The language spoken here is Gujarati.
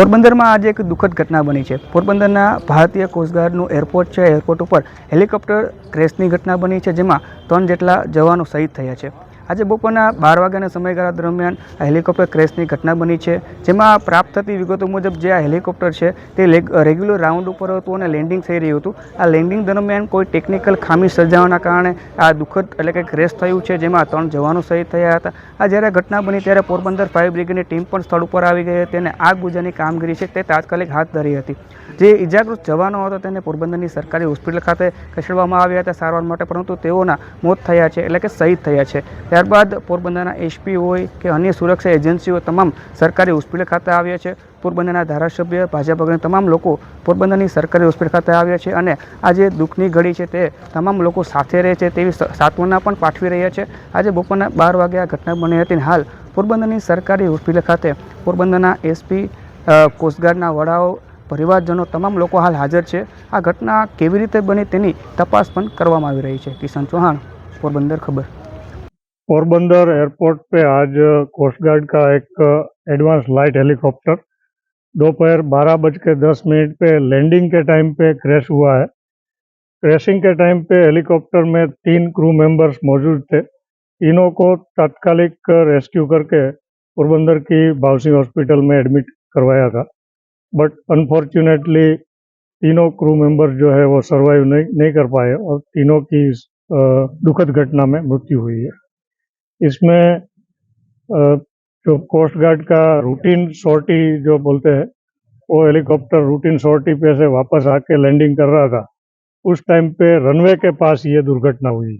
પોરબંદરમાં આજે એક દુઃખદ ઘટના બની છે. પોરબંદરના ભારતીય કોસ્ટગાર્ડનું એરપોર્ટ છે એરપોર્ટ ઉપર હેલિકોપ્ટર ક્રેશની ઘટના બની છે, જેમાં ત્રણ જેટલા જવાનો શહીદ થયા છે. આજે બપોરના બાર વાગ્યાના સમયગાળા દરમિયાન આ હેલિકોપ્ટર ક્રેશની ઘટના બની છે, જેમાં પ્રાપ્ત થતી વિગતો મુજબ જે આ હેલિકોપ્ટર છે તે રેગ્યુલર રાઉન્ડ ઉપર હતું અને લેન્ડિંગ થઈ રહ્યું હતું. આ લેન્ડિંગ દરમિયાન કોઈ ટેકનિકલ ખામી સર્જાવાના કારણે આ દુઃખદ એટલે કે ક્રેશ થયું છે, જેમાં ત્રણ જવાનો શહીદ થયા હતા. આ જ્યારે ઘટના બની ત્યારે પોરબંદર ફાયર બ્રિગેડની ટીમ પણ સ્થળ ઉપર આવી ગઈ હતી અને આગ બુજાની કામગીરી છે તે તાત્કાલિક હાથ ધરી હતી. જે ઇજાગ્રસ્ત જવાનો હતો તેને પોરબંદરની સરકારી હોસ્પિટલ ખાતે ખસેડવામાં આવ્યા હતા સારવાર માટે, પરંતુ તેઓના મોત થયા છે એટલે કે શહીદ થયા છે. ત્યારબાદ પોરબંદરના એસપી હોય કે અન્ય સુરક્ષા એજન્સીઓ તમામ સરકારી હોસ્પિટલ ખાતે આવ્યા છે. પોરબંદરના ધારાસભ્ય, ભાજપ અગ્રણી તમામ લોકો પોરબંદરની સરકારી હોસ્પિટલ ખાતે આવ્યા છે અને આ જે દુઃખની ઘડી છે તે તમામ લોકો સાથે રહે છે તેવી સાંત્વના પણ પાઠવી રહ્યા છે. આજે બપોરના બાર વાગે આ ઘટના બની હતી હાલ પોરબંદરની સરકારી હોસ્પિટલ ખાતે પોરબંદરના એસપી કોસ્ટગાર્ડના વડાઓ, પરિવારજનો તમામ લોકો હાલ હાજર છે. આ ઘટના કેવી રીતે બની તેની તપાસ પણ કરવામાં આવી રહી છે. કિશન ચૌહાણ, પોરબંદર ખબર. पोरबंदर एयरपोर्ट पे आज कोस्ट गार्ड का एक एडवांस लाइट हेलीकॉप्टर दोपहर बारह बज के दस मिनट पे लैंडिंग के टाइम पे क्रैश हुआ है क्रैशिंग के टाइम पे हेलीकॉप्टर में तीन क्रू मेंबर्स मौजूद थे तीनों को तात्कालिक रेस्क्यू करके पोरबंदर की बाउसिंग हॉस्पिटल में एडमिट करवाया था बट अनफॉर्चुनेटली तीनों क्रू मेंबर्स जो है वो सर्वाइव नहीं नहीं कर पाए और तीनों की दुखद घटना में मृत्यु हुई है इसमें जो कोस्ट गार्ड का रूटीन सॉर्टी जो बोलते हैं, वो हेलीकॉप्टर रूटीन सॉर्टी पे से वापस आके लैंडिंग कर रहा था। उस टाइम पे रनवे के पास ये दुर्घटना हुई।